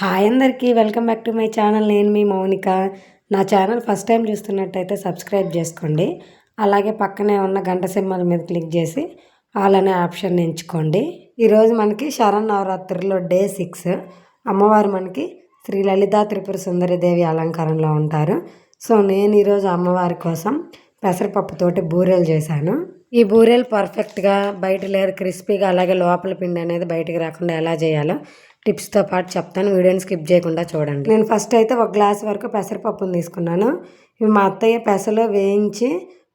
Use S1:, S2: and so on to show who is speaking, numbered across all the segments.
S1: Hi అందరికీ welcome back to my channel. నేను మీ మౌనిక. నా ఛానల్ ఫస్ట్ టైం చూస్తున్నట్టయితే సబ్స్క్రైబ్ చేసుకోండి. అలాగే పక్కనే ఉన్న గంట సింబల్ మీద క్లిక్ చేసి ఆల్ అనే ఆప్షన్ ఎంచుకోండి. ఈరోజు మనకి శరణ్ నవరాత్రిలో డే సిక్స్. అమ్మవారు మనకి శ్రీ లలితా త్రిపుర సుందరిదేవి అలంకారంలో ఉంటారు. సో నేను ఈరోజు అమ్మవారి కోసం పెసరపప్పుతోటి బూరెలు చేశాను. ఈ బూరెలు పర్ఫెక్ట్గా బయట లేరు క్రిస్పీగా అలాగే లోపల పిండి అనేది బయటికి రాకుండా ఎలా చేయాలో టిప్స్తో పాటు చెప్తాను. వీడియోని స్కిప్ చేయకుండా చూడండి. నేను ఫస్ట్ అయితే ఒక గ్లాస్ వరకు పెసరపప్పును తీసుకున్నాను. ఇవి మా అత్తయ్య పెసలో వేయించి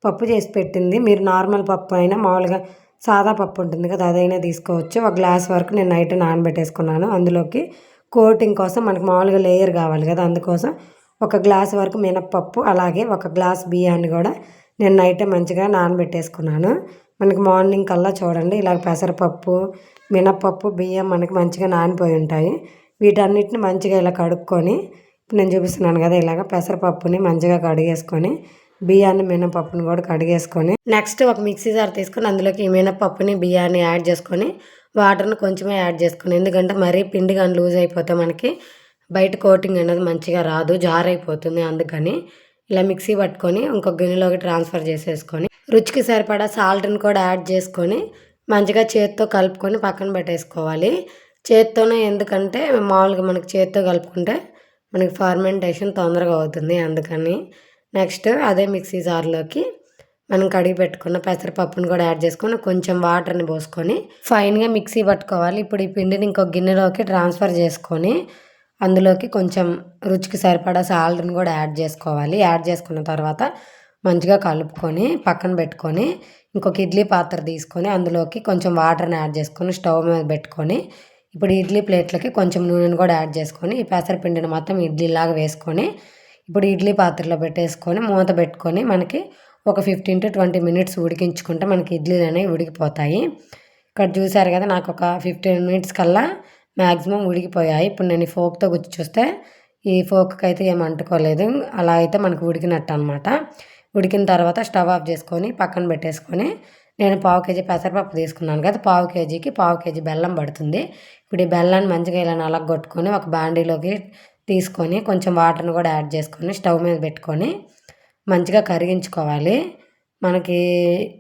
S1: పప్పు చేసి పెట్టింది. మీరు నార్మల్ పప్పు అయినా మామూలుగా సాదా పప్పు ఉంటుంది కదా అదైనా తీసుకోవచ్చు. ఒక గ్లాస్ వరకు నేను నైట్ నానబెట్టేసుకున్నాను. అందులోకి కోటింగ్ కోసం మనకు మామూలుగా లేయర్ కావాలి కదా అందుకోసం ఒక గ్లాస్ వరకు మినప్పప్పు అలాగే ఒక గ్లాస్ బియ్యాన్ని కూడా నేను నైట్ మంచిగా నానబెట్టేసుకున్నాను. మనకి మార్నింగ్ కల్లా చూడండి ఇలా పెసరపప్పు మినప్పప్పు బియ్యం మనకి మంచిగా నానిపోయి ఉంటాయి. వీటన్నిటిని మంచిగా ఇలా కడుక్కొని నేను చూపిస్తున్నాను కదా ఇలాగ పెసరపప్పుని మంచిగా కడిగేసుకొని బియ్యాన్ని మినపప్పుని కూడా కడిగేసుకొని నెక్స్ట్ ఒక మిక్సీ జార్ తీసుకొని అందులోకి ఈ మినపప్పుని బియ్యాన్ని యాడ్ చేసుకొని వాటర్ని కొంచెమే యాడ్ చేసుకొని ఎందుకంటే మరీ పిండి కానీ లూజ్ అయిపోతే మనకి బయట కోటింగ్ అనేది మంచిగా రాదు జార్ అయిపోతుంది అందుకని ఇలా మిక్సీ పట్టుకొని ఇంకొక గిన్నెలోకి ట్రాన్స్ఫర్ చేసేసుకొని రుచికి సరిపడా సాల్ట్ని కూడా యాడ్ చేసుకొని మంచిగా చేత్తో కలుపుకొని పక్కన పెట్టేసుకోవాలి. చేత్తోనే ఎందుకంటే మామూలుగా మనకి చేత్తో కలుపుకుంటే మనకి ఫర్మెంటేషన్ తొందరగా అవుతుంది. అందుకని నెక్స్ట్ అదే మిక్సీ జార్లోకి మనం కడిగి పెట్టుకున్న పెసరపప్పును కూడా యాడ్ చేసుకొని కొంచెం వాటర్ని పోసుకొని ఫైన్గా మిక్సీ పట్టుకోవాలి. ఇప్పుడు ఈ పిండిని ఇంకొక గిన్నెలోకి ట్రాన్స్ఫర్ చేసుకొని అందులోకి కొంచెం రుచికి సరిపడా సాల్ట్ని కూడా యాడ్ చేసుకోవాలి. యాడ్ చేసుకున్న తర్వాత మంచిగా కలుపుకొని పక్కన పెట్టుకొని ఇంకొక ఇడ్లీ పాత్ర తీసుకొని అందులోకి కొంచెం వాటర్ని యాడ్ చేసుకొని స్టవ్ మీద పెట్టుకొని ఇప్పుడు ఇడ్లీ ప్లేట్లకి కొంచెం నూనెను కూడా యాడ్ చేసుకొని ఈ పెసరపిండిని మొత్తం ఇడ్లీలాగా వేసుకొని ఇప్పుడు ఇడ్లీ పాత్రలో పెట్టేసుకొని మూత పెట్టుకొని మనకి ఒక ఫిఫ్టీన్ టు ట్వంటీ మినిట్స్ ఉడికించుకుంటే మనకి ఇడ్లీలు అనేవి ఉడికిపోతాయి. ఇక్కడ చూసారు కదా నాకు ఒక ఫిఫ్టీన్ మినిట్స్ కల్లా మ్యాక్సిమం ఉడికిపోయాయి. ఇప్పుడు నేను ఈ ఫోక్తో గుచ్చి చూస్తే ఈ ఫోక్కి అయితే ఏం అంటుకోలేదు. అలా అయితే మనకు ఉడికినట్టు అనమాట ఉడికిన తర్వాత స్టవ్ ఆఫ్ చేసుకొని పక్కన పెట్టేసుకొని నేను పావు కేజీ పెసరపప్పు తీసుకున్నాను కదా పావు కేజీకి పావు కేజీ బెల్లం పడుతుంది. ఇప్పుడు ఈ బెల్లాన్ని మంచిగా ఇలా నలగొట్టుకొని ఒక బాండీలోకి తీసుకొని కొంచెం వాటర్ని కూడా యాడ్ చేసుకొని స్టవ్ మీద పెట్టుకొని మంచిగా కరిగించుకోవాలి. మనకి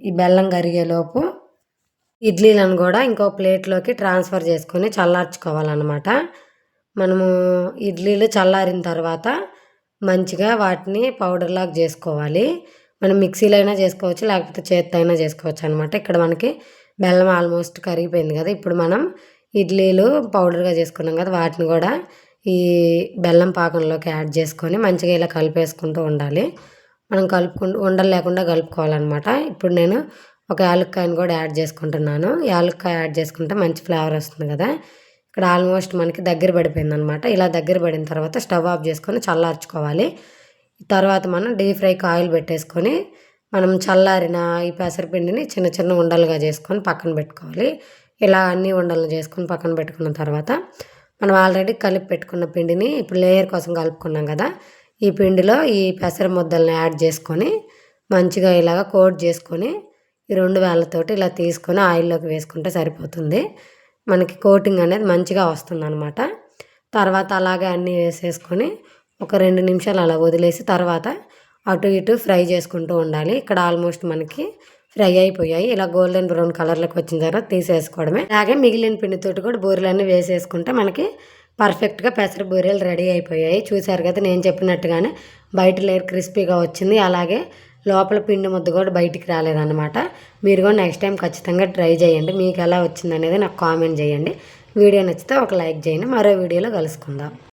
S1: ఈ బెల్లం కరిగేలోపు ఇడ్లీలను కూడా ఇంకో ప్లేట్లోకి ట్రాన్స్ఫర్ చేసుకొని చల్లార్చుకోవాలన్నమాట. మనము ఇడ్లీలు చల్లారిన తర్వాత మంచిగా వాటిని పౌడర్లాగా చేసుకోవాలి. మనం మిక్సీలో అయినా చేసుకోవచ్చు లేకపోతే చేత్తో అయినా చేసుకోవచ్చు అనమాట ఇక్కడ మనకి బెల్లం ఆల్మోస్ట్ కరిగిపోయింది కదా. ఇప్పుడు మనం ఇడ్లీలు పౌడర్గా చేసుకున్నాం కదా వాటిని కూడా ఈ బెల్లం పాకంలోకి యాడ్ చేసుకొని మంచిగా ఇలా కలిపేసుకుంటూ ఉండాలి. మనం కలుపుకుంటూ ఉండలు లేకుండా కలుపుకోవాలన్నమాట. ఇప్పుడు నేను ఒక యాలక్కాయను కూడా యాడ్ చేసుకుంటున్నాను. యాలక్కాయ యాడ్ చేసుకుంటే మంచి ఫ్లేవర్ వస్తుంది కదా. ఇక్కడ ఆల్మోస్ట్ మనకి దగ్గర పడిపోయింది అనమాట ఇలా దగ్గర పడిన తర్వాత స్టవ్ ఆఫ్ చేసుకొని చల్లార్చుకోవాలి. తర్వాత మనం డీప్ ఫ్రైకి ఆయిల్ పెట్టేసుకొని మనం చల్లారిన ఈ పెసరపిండిని చిన్న చిన్న ఉండలుగా చేసుకొని పక్కన పెట్టుకోవాలి. ఇలా అన్ని ఉండలు చేసుకొని పక్కన పెట్టుకున్న తర్వాత మనం ఆల్రెడీ కలిపి పెట్టుకున్న పిండిని ఇప్పుడు లేయర్ కోసం కలుపుకున్నాం కదా. ఈ పిండిలో ఈ పెసర ముద్దల్ని యాడ్ చేసుకొని మంచిగా ఇలాగ కోట్ చేసుకొని ఈ రెండు వేళ్ళతోటి ఇలా తీసుకొని ఆయిల్లోకి వేసుకుంటే సరిపోతుంది. మనకి కోటింగ్ అనేది మంచిగా వస్తుంది అనమాట తర్వాత అలాగే అన్నీ వేసేసుకొని ఒక రెండు నిమిషాలు అలా వదిలేసి తర్వాత అటు ఇటు ఫ్రై చేసుకుంటూ ఉండాలి. ఇక్కడ ఆల్మోస్ట్ మనకి ఫ్రై అయిపోయాయి. ఇలా గోల్డెన్ బ్రౌన్ కలర్లోకి వచ్చిన తర్వాత తీసేసుకోవడమే. అలాగే మిగిలిన పిండితోటి కూడా బూరెలన్నీ వేసేసుకుంటే మనకి పర్ఫెక్ట్గా పెసర బూరెలు రెడీ అయిపోయాయి. చూసారు కదా నేను చెప్పినట్టుగానే బయట లేయర్ క్రిస్పీగా వచ్చింది. అలాగే లోపల పిండి ముద్ద కూడా బయటికి రాలేదన్నమాట. మీరు కూడా నెక్స్ట్ టైం ఖచ్చితంగా ట్రై చేయండి. మీకు ఎలా వచ్చింది అనేది నాకు కామెంట్ చేయండి. వీడియో నచ్చితే ఒక లైక్ చేయండి. మరో వీడియోలో కలుసుకుందాం.